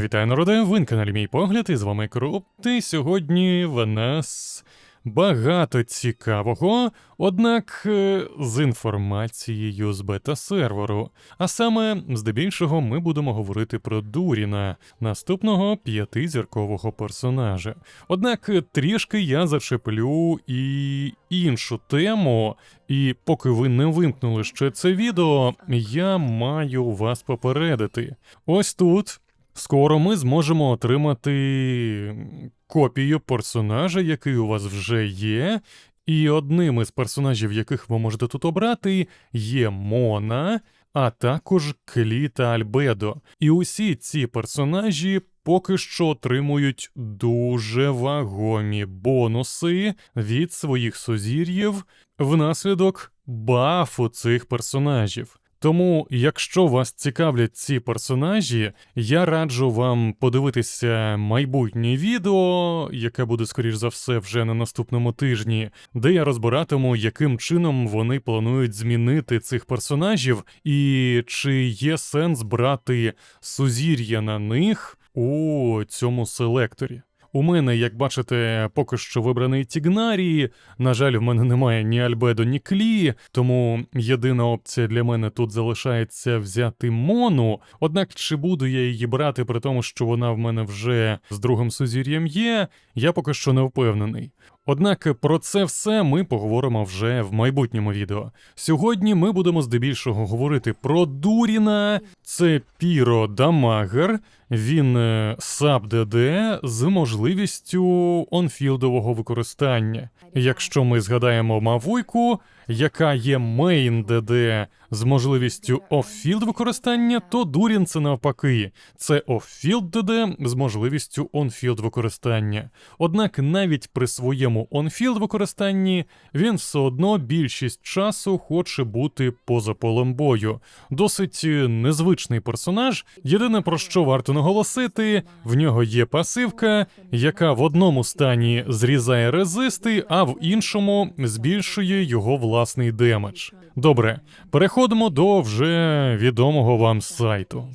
Вітаю народи, ви на каналі Мій Погляд, і з вами Круп. І сьогодні в нас багато цікавого, однак е, з інформацією з бета-серверу. А саме, здебільшого, ми будемо говорити про Дуріна, наступного п'ятизіркового персонажа. Однак е, трішки я зачеплю і іншу тему, і поки ви не вимкнули ще це відео, я маю вас попередити. Ось тут. Скоро ми зможемо отримати копію персонажа, який у вас вже є. І одним із персонажів, яких ви можете тут обрати, є Мона, а також Клі та Альбедо. І усі ці персонажі поки що отримують дуже вагомі бонуси від своїх сузір'їв внаслідок бафу цих персонажів. Тому, якщо вас цікавлять ці персонажі, я раджу вам подивитися майбутнє відео, яке буде, скоріш за все, вже на наступному тижні, де я розбиратиму, яким чином вони планують змінити цих персонажів, і чи є сенс брати сузір'я на них у цьому селекторі. У мене, як бачите, поки що вибраний Тігнарії. На жаль, в мене немає ні Альбедо, ні Клі, тому єдина опція для мене тут залишається взяти Мону. Однак чи буду я її брати, при тому, що вона в мене вже з другим сузір'ям є, я поки що не впевнений. Однак про це все ми поговоримо вже в майбутньому відео. Сьогодні ми будемо здебільшого говорити про Дуріна, це Піро Дамагер, він е, саб ДД з можливістю онфілдового використання. Якщо ми згадаємо Мавуйку, яка є мейн ДД з можливістю оффілд використання, то Дурін це навпаки, це оффілд ДД з можливістю онфілд використання. Однак навіть при своєму онфілд використанні він все одно більшість часу хоче бути поза полем бою. Досить незвичний персонаж. Єдине про що варто наголосити, в нього є пасивка, яка в одному стані зрізає резисти, а в іншому збільшує його власний демедж. Добре, переходимо до вже відомого вам сайту.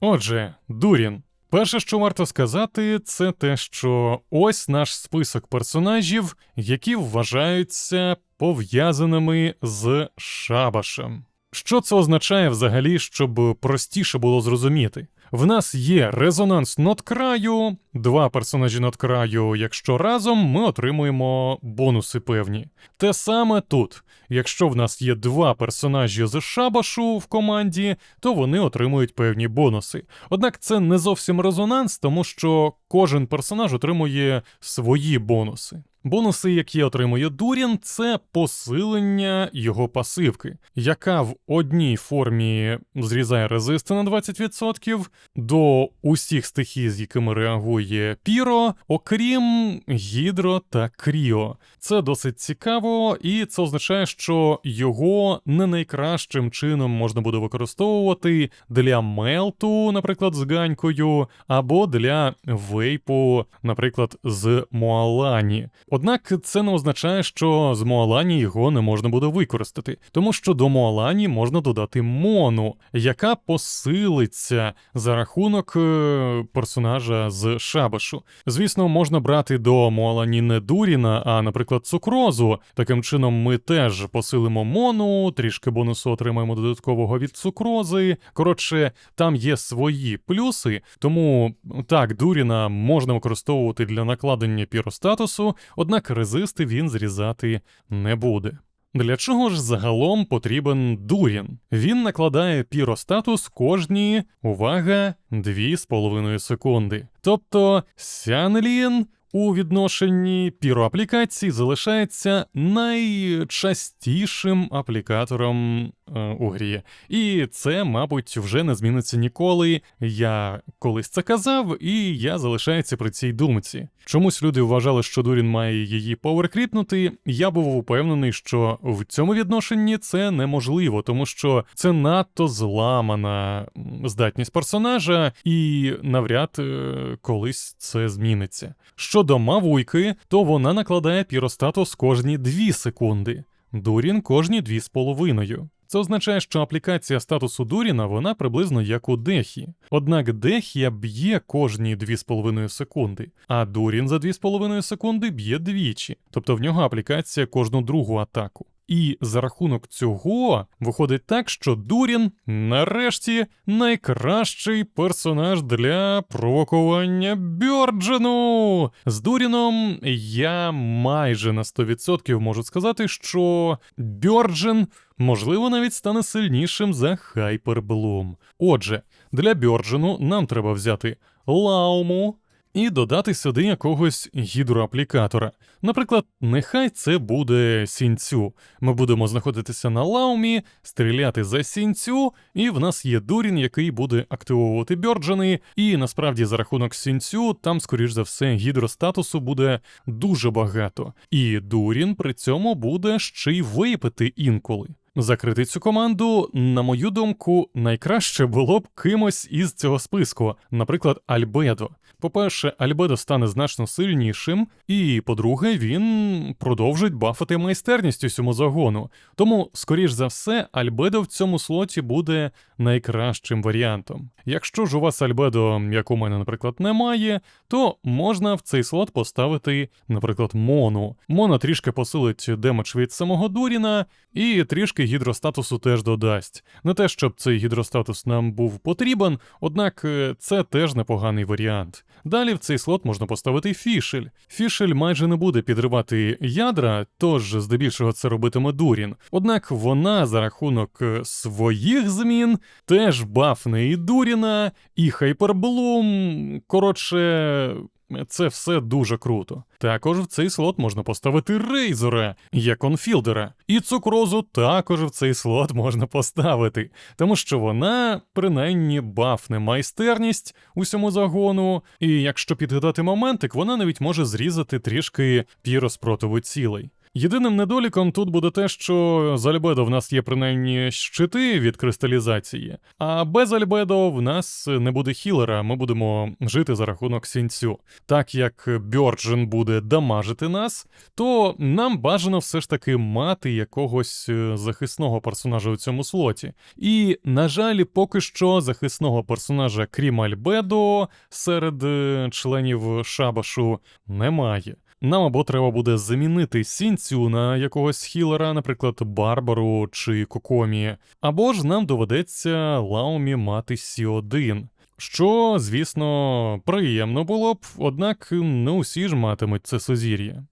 Отже, Дурін. Перше, що варто сказати, це те, що ось наш список персонажів, які вважаються пов'язаними з Шабашем. Що це означає взагалі, щоб простіше було зрозуміти? В нас є резонанс ноткраю, два персонажі ноткраю, якщо разом ми отримуємо бонуси певні. Те саме тут. Якщо в нас є два персонажі з шабашу в команді, то вони отримують певні бонуси. Однак це не зовсім резонанс, тому що кожен персонаж отримує свої бонуси. Бонуси, які отримує Дурін, це посилення його пасивки, яка в одній формі зрізає резисти на 20% до усіх стихій, з якими реагує Піро, окрім гідро та кріо. Це досить цікаво, і це означає, що його не найкращим чином можна буде використовувати для мелту, наприклад, з ганькою, або для вейпу, наприклад, з Моалані. Однак це не означає, що з Моалані його не можна буде використати, тому що до Моалані можна додати мону, яка посилиться за рахунок е, персонажа з Шабашу. Звісно, можна брати до Моалані не Дуріна, а, наприклад, цукрозу. Таким чином, ми теж посилимо мону, трішки бонусу отримаємо додаткового від цукрози. Коротше, там є свої плюси, тому так, Дуріна можна використовувати для накладення піростатусу однак резисти він зрізати не буде. Для чого ж загалом потрібен Дурін? Він накладає піростатус кожні, увага, 2,5 секунди. Тобто Сянлін у відношенні піроаплікацій залишається найчастішим аплікатором е, у грі. І це, мабуть, вже не зміниться ніколи. Я колись це казав, і я залишаюся при цій думці. Чомусь люди вважали, що Дурін має її поверкріпнути. Я був упевнений, що в цьому відношенні це неможливо, тому що це надто зламана здатність персонажа, і навряд е, колись це зміниться. Щодо Мавуйки, то вона накладає піростатус кожні 2 секунди, Дурін кожні 2,5. Це означає, що аплікація статусу Дуріна вона приблизно як у Дехі. Однак Дехія б'є кожні 2,5 секунди, а Дурін за 2,5 секунди б'є двічі, тобто в нього аплікація кожну другу атаку. І за рахунок цього виходить так, що Дурін нарешті найкращий персонаж для провокування Бьорджену. З Дуріном я майже на 100% можу сказати, що Бьорджен, можливо, навіть стане сильнішим за Хайперблум. Отже, для Бьорджену нам треба взяти Лауму, і додати сюди якогось гідроаплікатора. Наприклад, нехай це буде сінцю. Ми будемо знаходитися на лаумі, стріляти за сінцю, і в нас є дурін, який буде активовувати бьорджани. І насправді за рахунок сінцю там, скоріш за все, гідростатусу буде дуже багато. І дурін при цьому буде ще й випити інколи. Закрити цю команду, на мою думку, найкраще було б кимось із цього списку, наприклад, Альбедо. По-перше, Альбедо стане значно сильнішим, і по-друге, він продовжить бафати майстерність усьому загону. Тому, скоріш за все, Альбедо в цьому слоті буде найкращим варіантом. Якщо ж у вас Альбедо, як у мене, наприклад, немає, то можна в цей слот поставити, наприклад, Мону. Мона трішки посилить демедж від самого Дуріна, і трішки гідростатусу теж додасть. Не те, щоб цей гідростатус нам був потрібен, однак е, це теж непоганий варіант. Далі в цей слот можна поставити фішель. Фішель майже не буде підривати ядра, тож здебільшого це робитиме Дурін. Однак вона за рахунок е, своїх змін теж бафне і Дуріна, і Хайперблум. Коротше. Це все дуже круто. Також в цей слот можна поставити рейзера як онфілдера, і цукрозу також в цей слот можна поставити, тому що вона принаймні бафне майстерність усьому загону, і якщо підгадати моментик, вона навіть може зрізати трішки піроспротиву цілей. Єдиним недоліком тут буде те, що з Альбедо в нас є принаймні щити від кристалізації, а без Альбедо в нас не буде хілера, ми будемо жити за рахунок сінцю. Так як Бьорджен буде дамажити нас, то нам бажано все ж таки мати якогось е, захисного персонажа у цьому слоті. І, на жаль, поки що захисного персонажа, крім Альбедо, серед е, членів Шабашу немає. Нам або треба буде замінити сінцю на якогось хілера, наприклад, Барбару чи Кокомі, або ж нам доведеться Лаумі мати Сі1. Що, звісно, приємно було б, однак не усі ж матимуть це сузір'я.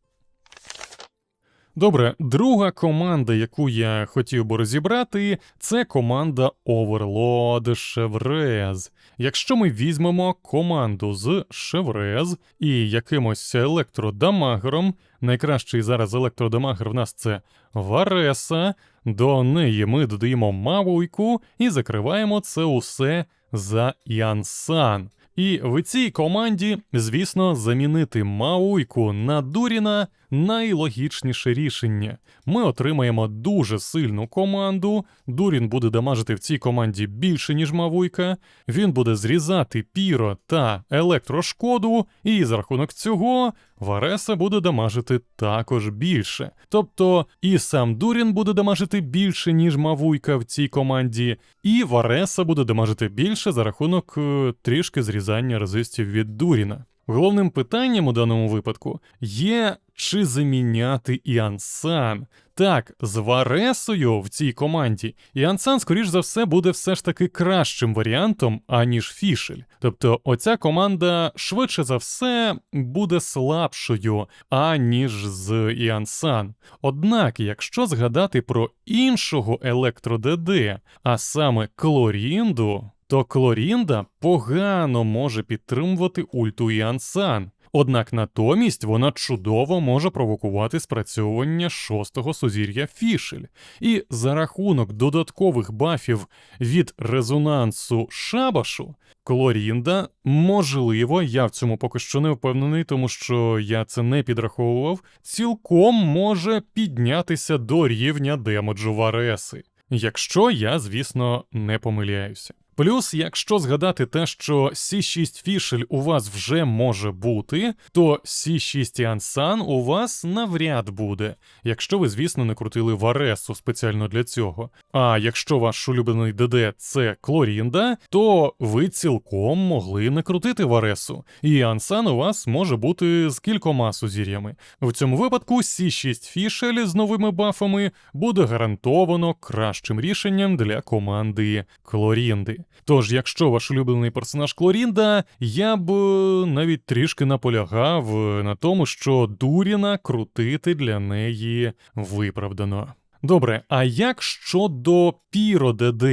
Добре, друга команда, яку я хотів би розібрати, це команда Overlord Шеврез. Якщо ми візьмемо команду з Шеврез і якимось електродамагером, найкращий зараз електродамагер в нас це Вареса, до неї ми додаємо Мавуйку і закриваємо це усе за Янсан. І в цій команді, звісно, замінити Мауйку на Дуріна найлогічніше рішення. Ми отримаємо дуже сильну команду. Дурін буде дамажити в цій команді більше, ніж Мавуйка. Він буде зрізати піро та електрошкоду, і за рахунок цього Вареса буде дамажити також більше. Тобто і сам Дурін буде дамажити більше, ніж Мавуйка в цій команді, і Вареса буде дамажити більше за рахунок е, трішки зрізання резистів від Дуріна. Головним питанням у даному випадку є чи заміняти Іансан. Так, з Варесою в цій команді Іансан, скоріш за все, буде все ж таки кращим варіантом, аніж Фішель. Тобто, оця команда швидше за все буде слабшою, аніж з Іансан. Однак, якщо згадати про іншого електро-ДД, а саме Клорінду, то Клорінда погано може підтримувати ульту Іансан. Однак натомість вона чудово може провокувати спрацьовування шостого сузір'я Фішель, і за рахунок додаткових бафів від резонансу Шабашу, Клорінда, можливо, я в цьому поки що не впевнений, тому що я це не підраховував, цілком може піднятися до рівня демеджу Вареси. Якщо я, звісно, не помиляюся. Плюс, якщо згадати те, що C6 Фішель у вас вже може бути, то C6 Янсан у вас навряд буде, якщо ви, звісно, не крутили Варесу спеціально для цього. А якщо ваш улюблений ДД це Клорінда, то ви цілком могли не крутити Варесу, і Ансан у вас може бути з кількома сузір'ями. В цьому випадку C6 Фішель з новими бафами буде гарантовано кращим рішенням для команди Клорінди. Тож, якщо ваш улюблений персонаж Клорінда, я б е, навіть трішки наполягав е, на тому, що Дуріна крутити для неї виправдано. Добре, а як щодо Піро ДД?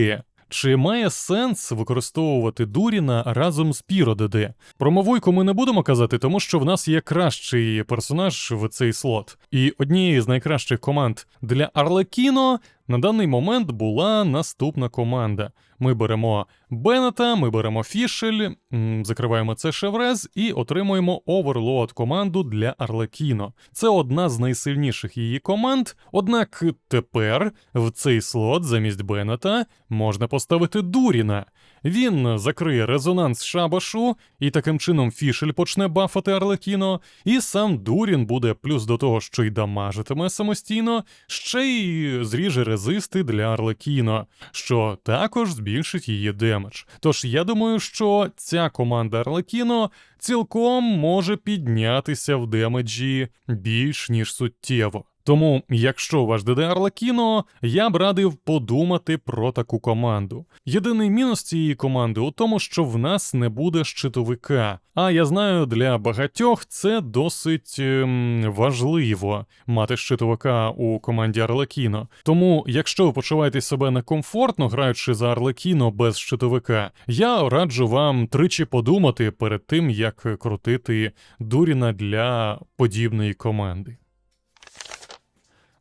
Чи має сенс використовувати Дуріна разом з Піро ДД? Про Мавуйку ми не будемо казати, тому що в нас є кращий персонаж в цей слот. І однією з найкращих команд для Арлекіно на даний момент була наступна команда. Ми беремо Беннета, ми беремо Фішель, закриваємо це шеврез і отримуємо оверлоад команду для Арлекіно. Це одна з найсильніших її команд. Однак тепер в цей слот замість Беннета можна поставити Дуріна. Він закриє резонанс шабашу, і таким чином Фішель почне бафати Арлекіно, і сам Дурін буде плюс до того, що й дамажитиме самостійно, ще й зріже резисти для Арлекіно, що також збільшить її демедж. Тож я думаю, що ця команда Арлекіно цілком може піднятися в демеджі більш ніж суттєво. Тому, якщо ваш ДД Арлекіно, я б радив подумати про таку команду. Єдиний мінус цієї команди у тому, що в нас не буде щитовика. А я знаю, для багатьох це досить ем, важливо мати щитовика у команді Арлекіно. Тому, якщо ви почуваєте себе некомфортно, граючи за Арлекіно без щитовика, я раджу вам тричі подумати перед тим, як крутити Дуріна для подібної команди.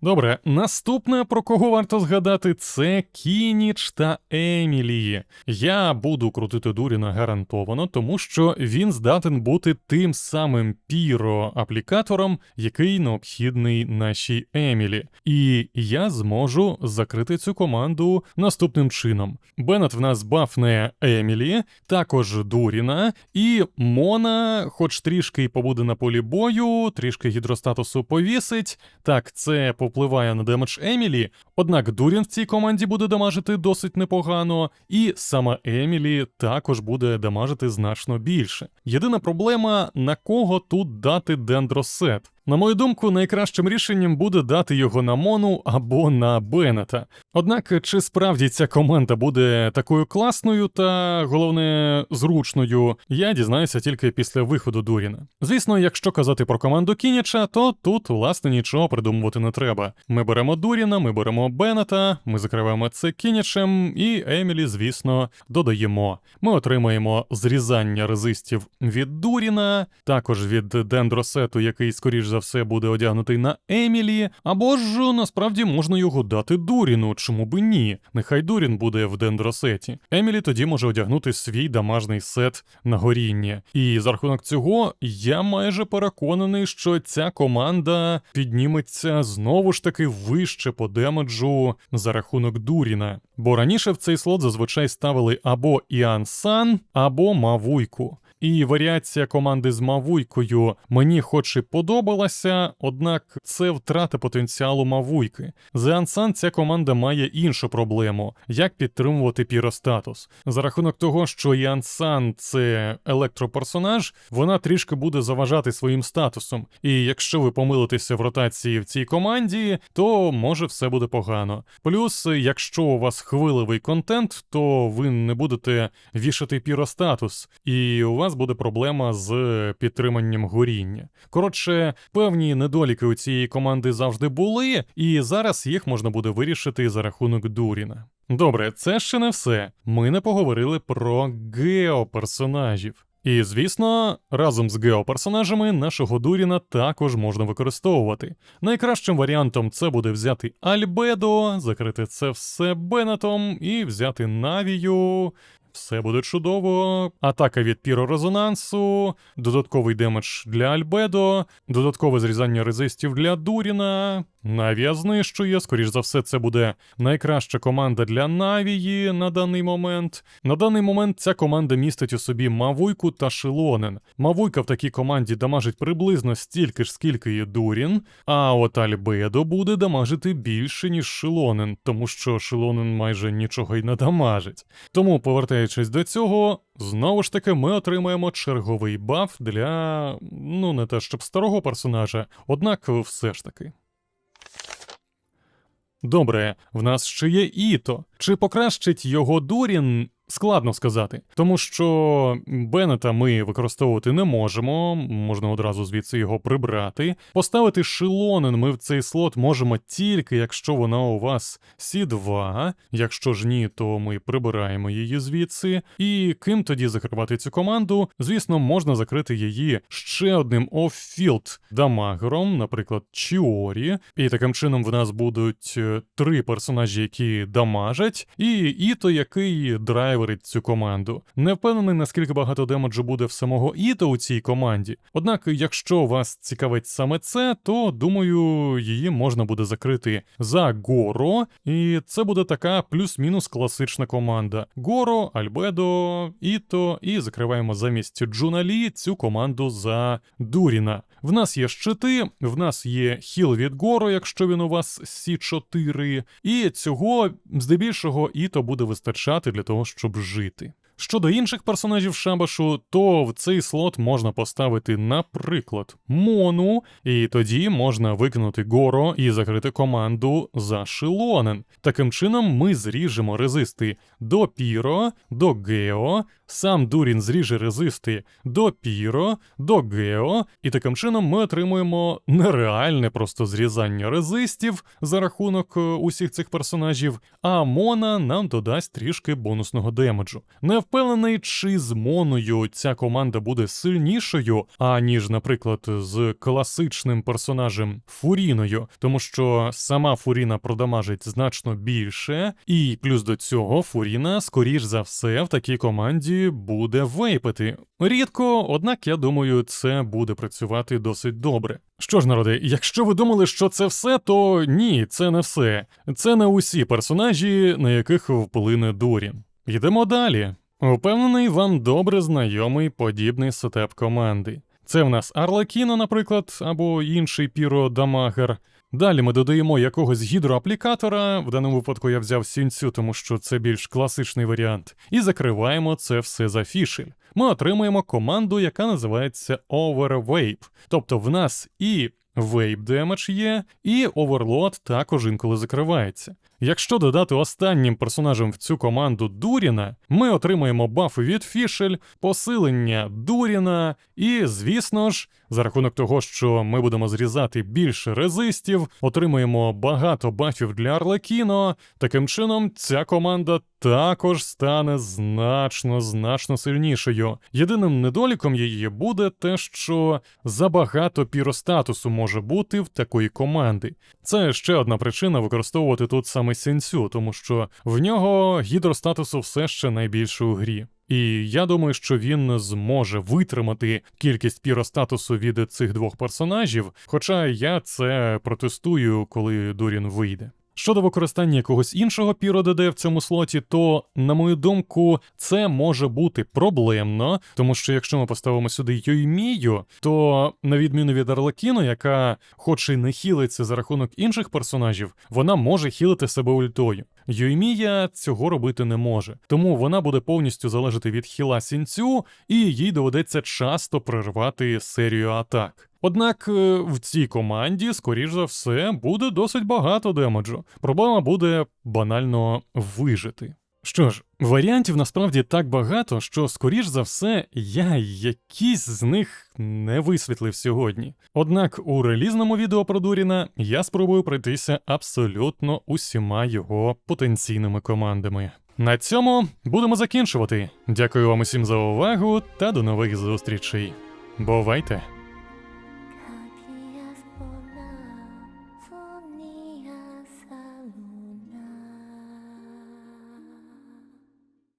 Добре, наступне, про кого варто згадати, це Кініч та Емілії. Я буду крутити Дуріна гарантовано, тому що він здатен бути тим самим піро-аплікатором, який необхідний нашій Емілі. І я зможу закрити цю команду наступним чином. Беннет в нас бафне Емілі, також Дуріна, і Мона, хоч трішки побуде на полі бою, трішки гідростатусу повісить. Так, це повпливає на демедж Емілі, однак Дурін в цій команді буде дамажити досить непогано, і сама Емілі також буде дамажити значно більше. Єдина проблема, на кого тут дати дендросет. На мою думку, найкращим рішенням буде дати його на Мону або на Беннета. Однак, чи справді ця команда буде такою класною та, головне, зручною, я дізнаюся тільки після виходу Дуріна. Звісно, якщо казати про команду Кініча, то тут, власне, нічого придумувати не треба. Ми беремо Дуріна, ми беремо Беннета, ми закриваємо це Кінічем, і Емілі, звісно, додаємо. Ми отримаємо зрізання резистів від Дуріна, також від дендросету, який, скоріш за все, буде одягнутий на Емілі, або ж насправді можна його дати Дуріну, чому би ні? Нехай Дурін буде в дендросеті. Емілі тоді може одягнути свій дамажний сет на горіння. І за рахунок цього я майже переконаний, що ця команда підніметься знову ж таки вище по демеджу за рахунок Дуріна. Бо раніше в цей слот зазвичай ставили або Іан Сан, або Мавуйку. І варіація команди з Мавуйкою мені хоч і подобалася, однак це втрата потенціалу Мавуйки. За Ансан ця команда має іншу проблему: як підтримувати піростатус. За рахунок того, що Янсан це електроперсонаж, вона трішки буде заважати своїм статусом. І якщо ви помилитеся в ротації в цій команді, то може все буде погано. Плюс, якщо у вас хвиливий контент, то ви не будете вішати піростатус, і у вас буде проблема з підтриманням горіння. Коротше, певні недоліки у цієї команди завжди були, і зараз їх можна буде вирішити за рахунок Дуріна. Добре, це ще не все. Ми не поговорили про геоперсонажів. І звісно, разом з геоперсонажами нашого Дуріна також можна використовувати. Найкращим варіантом це буде взяти Альбедо, закрити це все Беннетом і взяти Навію. Все буде чудово. Атака від пірорезонансу, додатковий демедж для Альбедо, додаткове зрізання резистів для Дуріна. Навія знищує. Скоріш за все, це буде найкраща команда для Навії на даний момент. На даний момент ця команда містить у собі Мавуйку та Шилонен. Мавуйка в такій команді дамажить приблизно стільки ж, скільки і Дурін, а от Альбедо буде дамажити більше, ніж Шилонен, тому що Шилонен майже нічого й не дамажить. Тому, повертаючись до цього, знову ж таки ми отримаємо черговий баф для ну не те щоб старого персонажа, однак все ж таки. Добре, в нас ще є Іто. Чи покращить його Дурін? Складно сказати, тому що Беннета ми використовувати не можемо, можна одразу звідси його прибрати. Поставити шилонен ми в цей слот можемо тільки якщо вона у вас Сі2. Якщо ж ні, то ми прибираємо її звідси. І ким тоді закривати цю команду? Звісно, можна закрити її ще одним оффілд дамагером, наприклад, Чіорі. І таким чином в нас будуть е, три персонажі, які дамажать, і Іто, який драйверить цю команду. Не впевнений, наскільки багато демеджу буде в самого Іто у цій команді. Однак, якщо вас цікавить саме це, то думаю, її можна буде закрити за Горо, і це буде така плюс-мінус класична команда. Горо, Альбедо, Іто, і закриваємо замість Джуналі цю команду за Дуріна. В нас є щити, в нас є хіл від Горо, якщо він у вас Сі4, і цього здебільшого Іто буде вистачати для того, щоб жити. Щодо інших персонажів Шабашу, то в цей слот можна поставити, наприклад, Мону, і тоді можна викинути Горо і закрити команду за Шилонен. Таким чином, ми зріжемо резисти до Піро, до Гео, сам Дурін зріже резисти до Піро, до Гео, і таким чином ми отримуємо нереальне просто зрізання резистів за рахунок е, усіх цих персонажів, а Мона нам додасть трішки бонусного демеджу. Не впевнений, чи з Моною ця команда буде сильнішою, аніж, наприклад, з класичним персонажем Фуріною, тому що сама Фуріна продамажить значно більше, і плюс до цього Фуріна, скоріш за все, в такій команді буде вейпити. Рідко, однак я думаю, це буде працювати досить добре. Що ж, народи, якщо ви думали, що це все, то ні, це не все. Це не усі персонажі, на яких вплине Дурін. Йдемо далі. Упевнений, вам добре знайомий подібний сетеп команди. Це в нас Арлекіно, наприклад, або інший Піро Дамагер. Далі ми додаємо якогось гідроаплікатора, в даному випадку я взяв сінцю, тому що це більш класичний варіант, і закриваємо це все за фішель. Ми отримуємо команду, яка називається Overvape. Тобто в нас і Вейп демедж є, і оверлот також інколи закривається. Якщо додати останнім персонажем в цю команду Дуріна, ми отримаємо бафи від Фішель, посилення Дуріна, і, звісно ж, за рахунок того, що ми будемо зрізати більше резистів, отримуємо багато бафів для Арлекіно. Таким чином, ця команда також стане значно значно сильнішою. Єдиним недоліком її буде те, що забагато піростатусу може бути в такої команди. Це ще одна причина використовувати тут саме сенсю, тому що в нього гідростатусу все ще найбільше у грі. І я думаю, що він зможе витримати кількість піростатусу від цих двох персонажів, хоча я це протестую, коли Дурін вийде. Щодо використання якогось іншого піро в цьому слоті, то, на мою думку, це може бути проблемно, тому що якщо ми поставимо сюди Йоймію, то на відміну від Арлекіно, яка, хоч і не хілиться за рахунок інших персонажів, вона може хілити себе ультою. Йоймія цього робити не може, тому вона буде повністю залежати від хіла сінцю, і їй доведеться часто прервати серію атак. Однак е, в цій команді, скоріш за все, буде досить багато демеджу. Проблема буде банально вижити. Що ж, варіантів насправді так багато, що, скоріш за все, я якісь з них не висвітлив сьогодні. Однак у релізному відео про Дуріна я спробую пройтися абсолютно усіма його потенційними командами. На цьому будемо закінчувати. Дякую вам усім за увагу та до нових зустрічей. Бувайте!